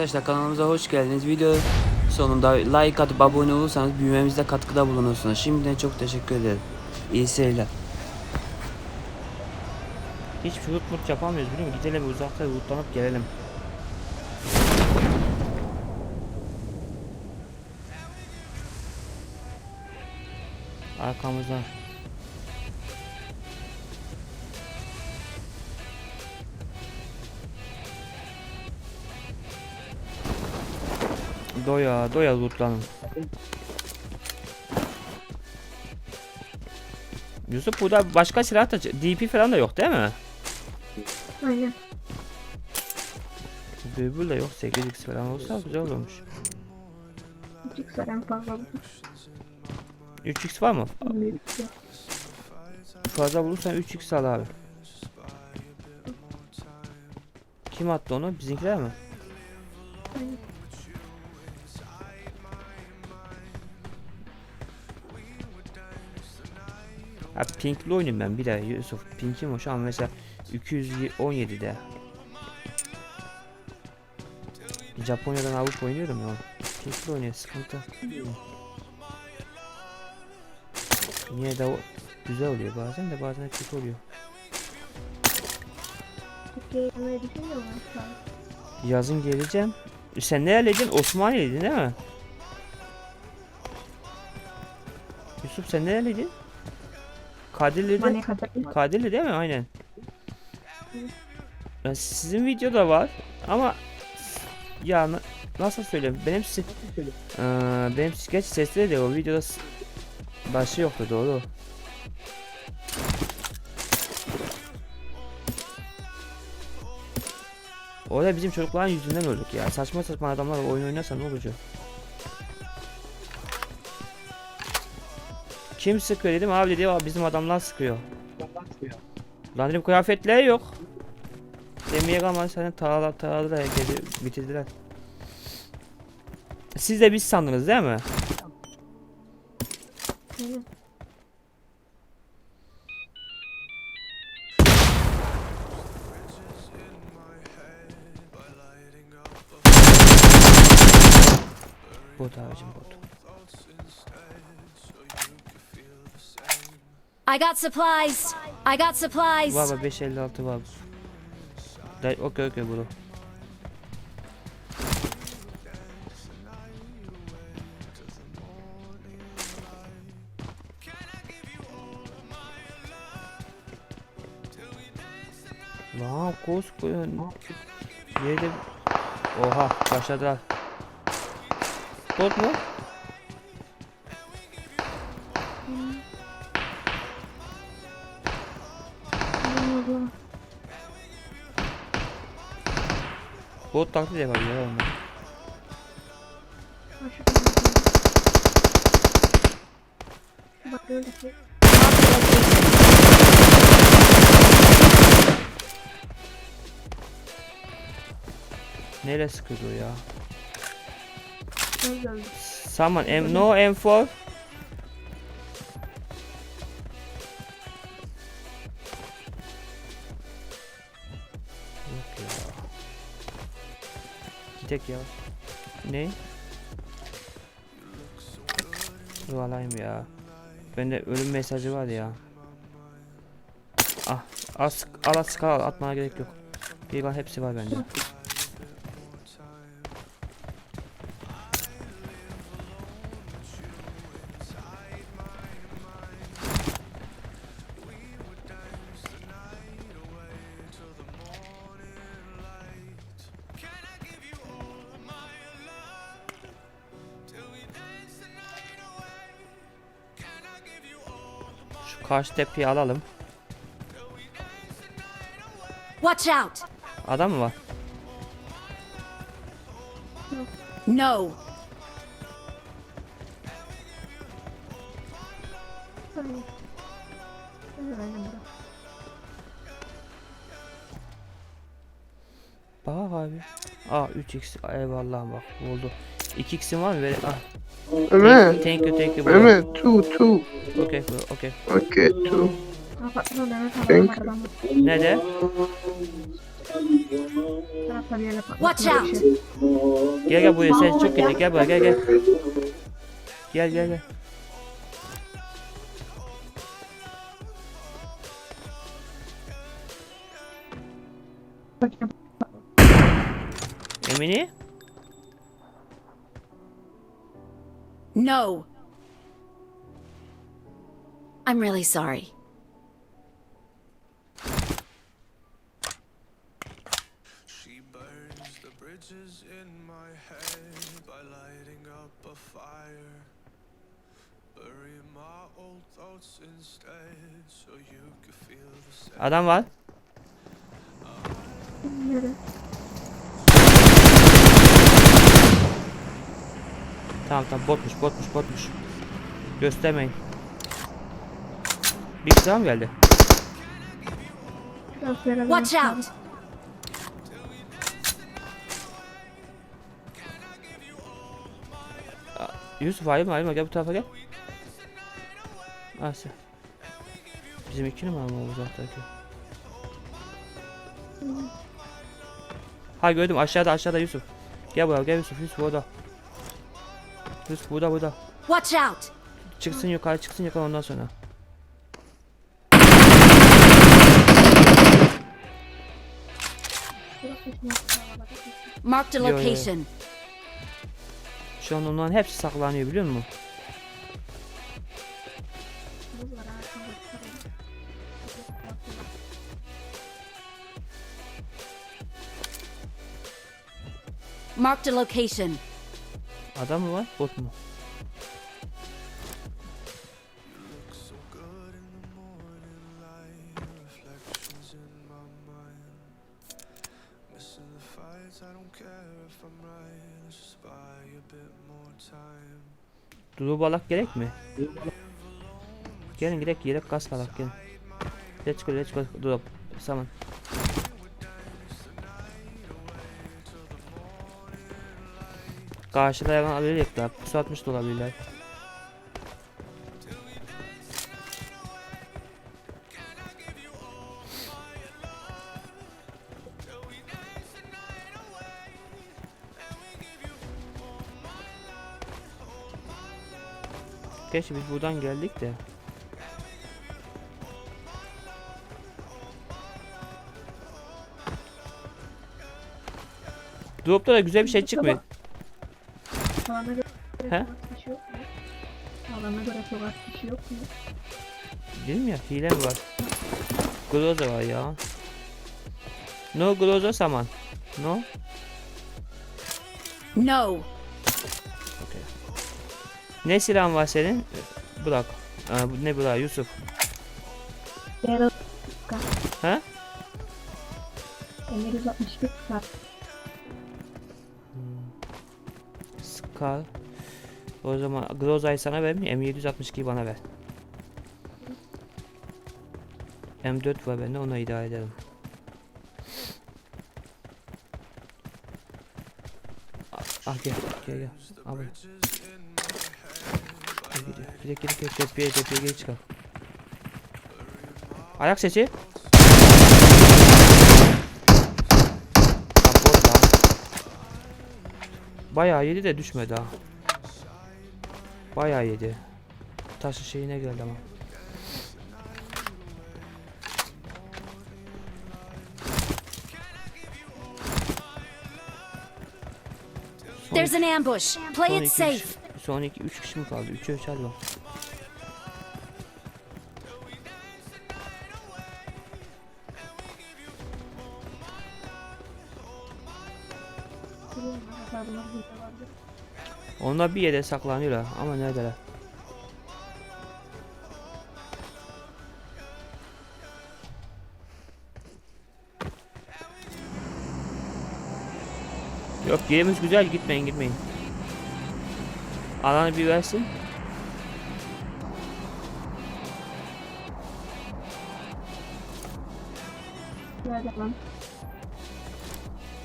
Arkadaşlar kanalımıza hoş geldiniz. Video sonunda like atıp abone olursanız büyümemizde katkıda bulunursunuz. Şimdiden çok teşekkür ederim. İyi seyirler. Hiçbir loot mut yapamıyoruz biliyor musun? Gidelim uzakta lootlanıp gelelim. Arkamızda. Doya doya lootlanın. Yusuf burada başka silah da DP falan da yok değil mi? Aynen. Dübül de yok 8x falan olsa güzel olurmuş. Küçük saran fazla olur. 3x var mı? Fazla bulursan 3x al abi. Kim attı onu? Bizimkiler mi? Aynen. Pink'li oynayayım ben bir de Yusuf. Pink'im o şu an mesela 217'de. Japonya'dan alıp oynuyorum ya. Pink'li oynuyor sıkıntı. Niye de o güzel oluyor bazen de bazen kötü oluyor. Yazın geleceğim. Sen nereliydin? Osmaniyeliydin değil mi? Yusuf sen nereliydin? Kadar. Kadirli değil mi? Aynen. Ya sizin videoda var ama ya na- nasıl söyleyeyim? Benim si Eee, benim geç sesli de o videoda başı yoktu doğru. Orada bizim çocukların yüzünden öldük ya. Saçma saçma adamlar oyun oynarsa ne olacak? Kim sıkıyor dedim abi dedi "Aa, bizim adamlar sıkıyor. Lan dedim kıyafetleri yok. Demeye kalmadı seni tağla herkesi bitirdiler. Siz de biz sandınız değil mi? Got supplies I got supplies Var var 556 var. Okey okey bro. Lan koskoca yerde Oha başladılar. Bot mu? Aynen. Bot taklit yapar ya onlar. Bak öyle ki. Nereye sıkıyordu o ya? Someone M no M4 Gidek ya. Ne? Dur alayım ya. Bende ölüm mesajı var ya. Ah, az al sık al atmana gerek yok. Bir hepsi var bende. Karşı tepeyi alalım. Watch out Adam mı var? No. Bak abi. Aa 3x eyvallah bak oldu. 2 x'in var mı? Ver. Ah. Ömer. Thank you, thank you bro. Ömer. Two, two. Okay bro, okay. Okay, two. Thank you. Nerede? Watch out! Gel gel buraya sen çok gel gel buraya gel gel. Gel gel gel. Emini? No. I'm really sorry. She burns the bridges in my head by lighting up a fire. Bury my old thoughts instead so you could feel the same. Adam var. Tamam tamam botmuş botmuş botmuş. Göstermeyin. Bir kişi daha mı geldi? Watch out! Yusuf ayrılma ayrılma gel bu tarafa gel. Asya. Bizim iki numara mı o uzaktaki? Ha gördüm aşağıda aşağıda Yusuf. Gel buraya gel Yusuf Yusuf orada. Yusuf burada burada. Watch out! Çıksın yukarı çıksın yukarı ondan sonra. Yo, yo. location. Şu an onların hepsi saklanıyor biliyor musun? Marked a location. Adam mı var bot mu? Duru balak gerek mi? Gelin gidelim yelek kas balak gelin. Let's go let's go drop. Saman. Karşıda yalan alacaklar. Pusu atmış da olabilirler. Gerçi biz buradan geldik de. Drop'ta da güzel bir şey çıkmıyor. He? az kişi yok mu? Alana göre çok az kişi yok mu? Dedim ya hile var? Groza var ya. No Groza saman. No. No. Ne silahın var senin? Bırak. Aa, bu ne bırak Yusuf? Değer Ha? Emir 161 kart. Scar. O zaman Groza'yı sana vermeyeyim. M762'yi bana ver. M4 var bende ona idare ederim. Al gel gel gel. Gidiyor. Gidek gidek gidek tepeye tepeye geri çıkar. Ayak sesi. Bayağı yedi de düşmedi ha. Bayağı yedi. Taşı şeyine geldi ama. There's an ambush. Play it safe. Son iki, üç kişi mi kaldı? Üçü üç hadi bak. Onlar bir yere saklanıyorlar ama neredeler? Yok yerimiz güzel gitmeyin gitmeyin. Alanı bir versin.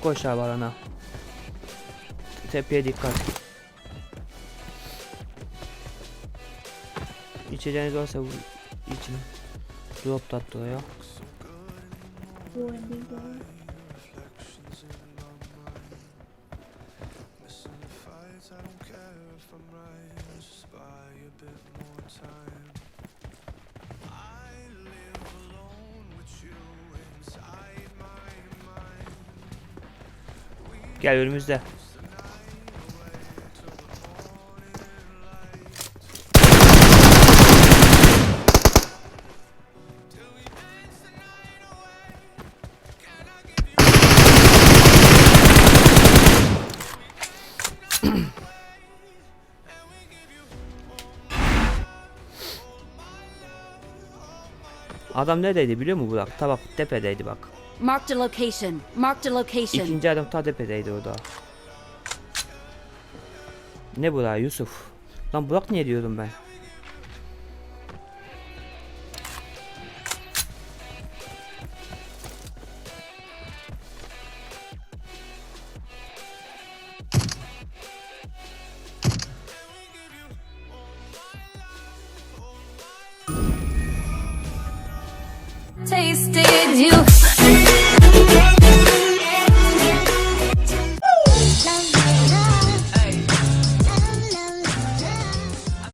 Koş abi alana. Tepeye dikkat. İçeceğiniz varsa bu için. Drop da attı ya. Bu Wendy'de. Adam neredeydi biliyor musun Burak? Ta bak tepedeydi bak. Marked a location. Marked a location. İkinci adam ta tepedeydi o da. Ne Burak Yusuf? Lan Burak niye diyordum ben? You